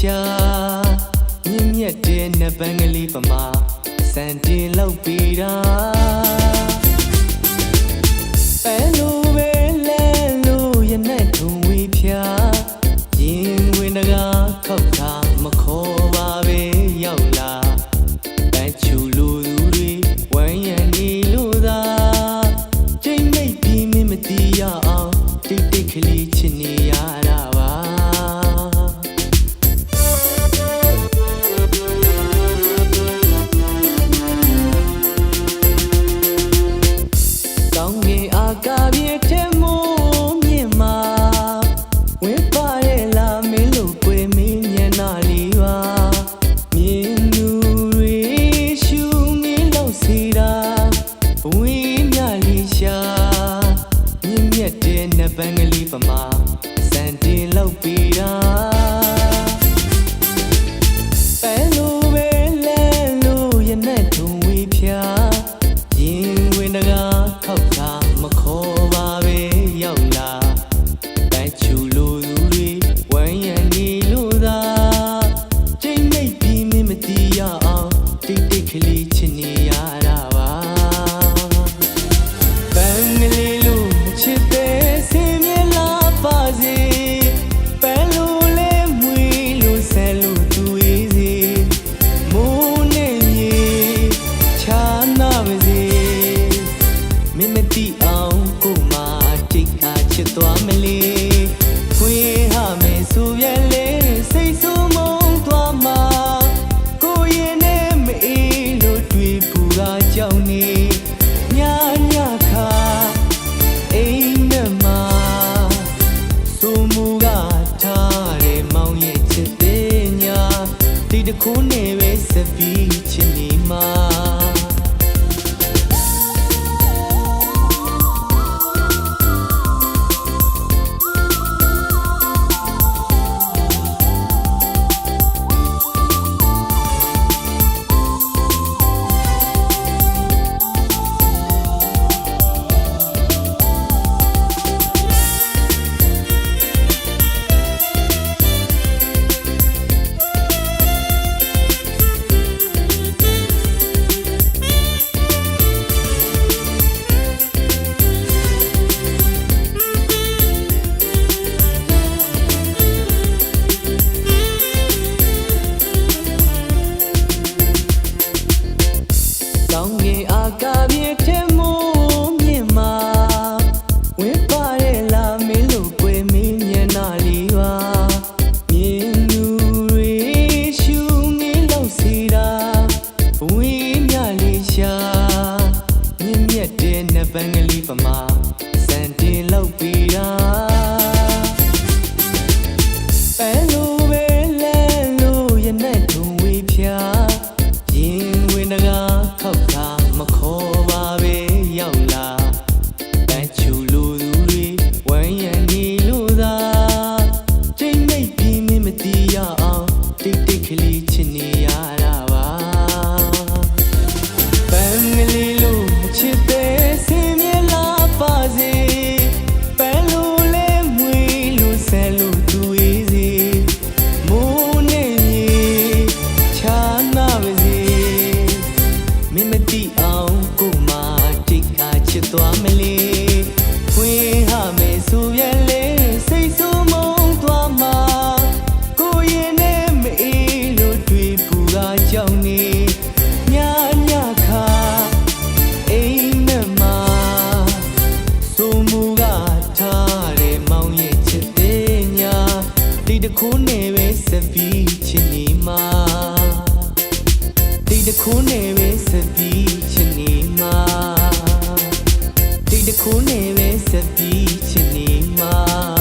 ချာမြင့်မြတ်တဲ့နပန်းကလေးပမာစံတင်လောက်ပြီးတာ family for my တခိုးနဲ့ပဲဆက်ပြီးချင်နေမှာတိတ်တခိုးနဲ့ပဲဆက်ပြီးချင်နေမှာ